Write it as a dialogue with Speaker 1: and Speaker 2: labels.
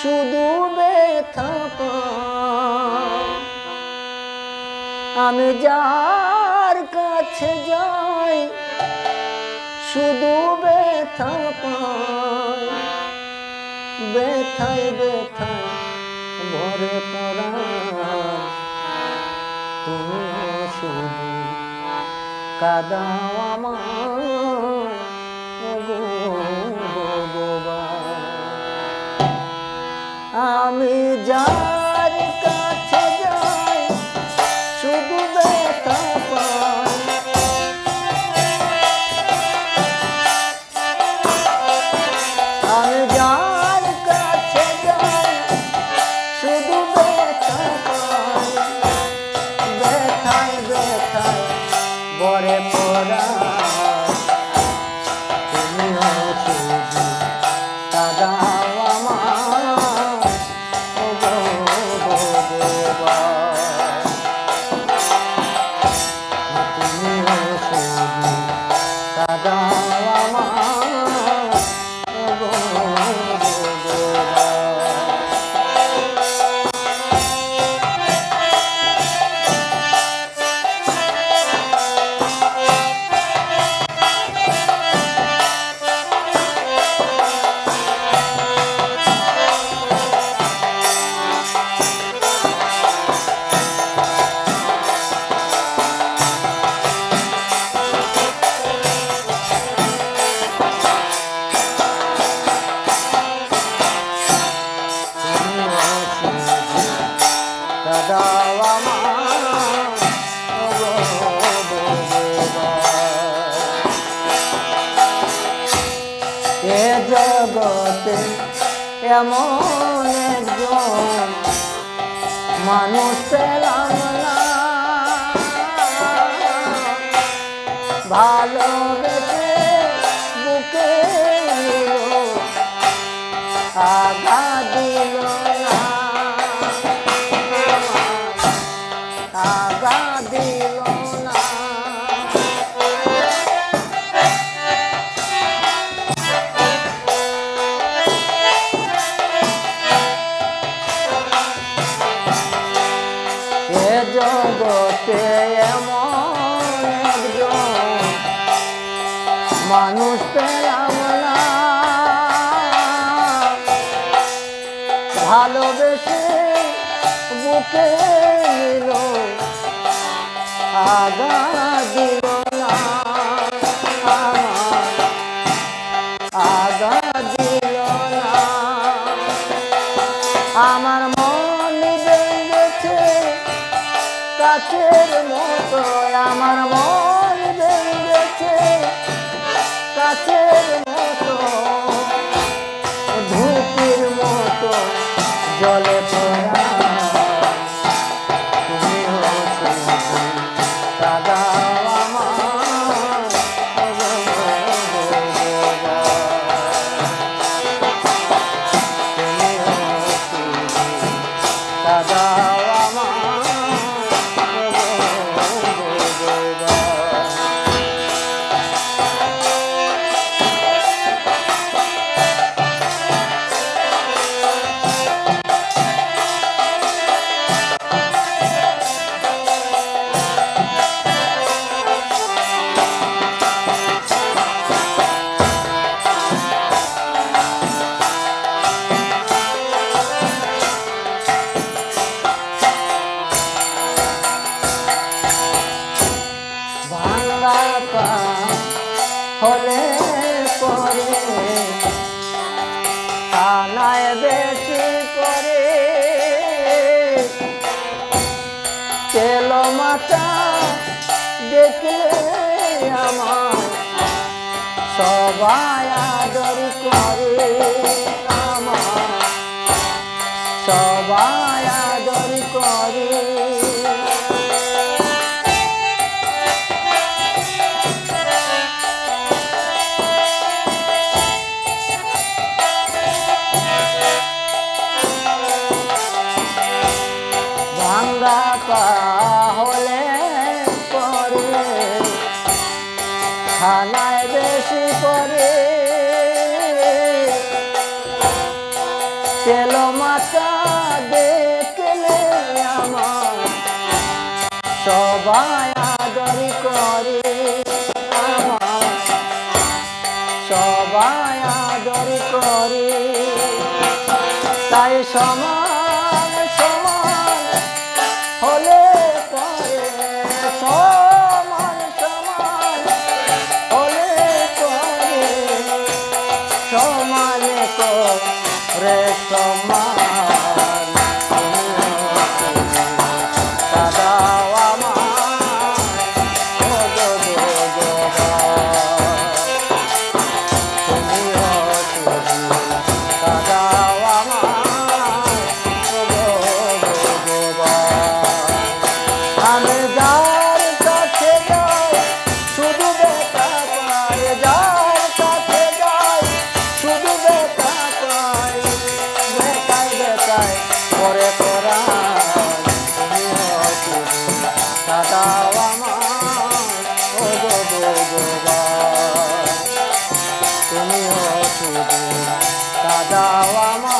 Speaker 1: শুধু ব্যথা। আমি যার কাছে যাই, শুধু ব্যথা ব্যথায় ব্যথায় ভরে পড়া। তুমি শুধু কাদাও আমার আমি যার কাছে যাই, শুধু ব্যথা পাই। আমি যার কাছে যাই, শুধু ব্যথা পাই। ব্যথায় ব্যথায় বরে পড়া। তুমিও শুধু কাদাও কাদাও জগতে এমন একজন মানুষ পেলাম না। ভালোবেসে বুকে নিল জগতে এমন একজন মানুষ পেলাম ভালোবেসে বুকে নিল আগা দিল। মতো আমার মন বেড়েছে কাছের মাথা দেখলে আমার সবাই আদর করে আমার সবাই আদর করে। ভাঙ্গা পা তেলো মাথা দেখলে আমার সবাই আদর করে আমার সবাই আদর করে। তাই সমান সমান হলে পরে, সমান সমান হলে সমান করে সমান বেটাই করে তুমি দাদাও আমার ও গো গো গো। তুমিও শুধু দাদাও আমার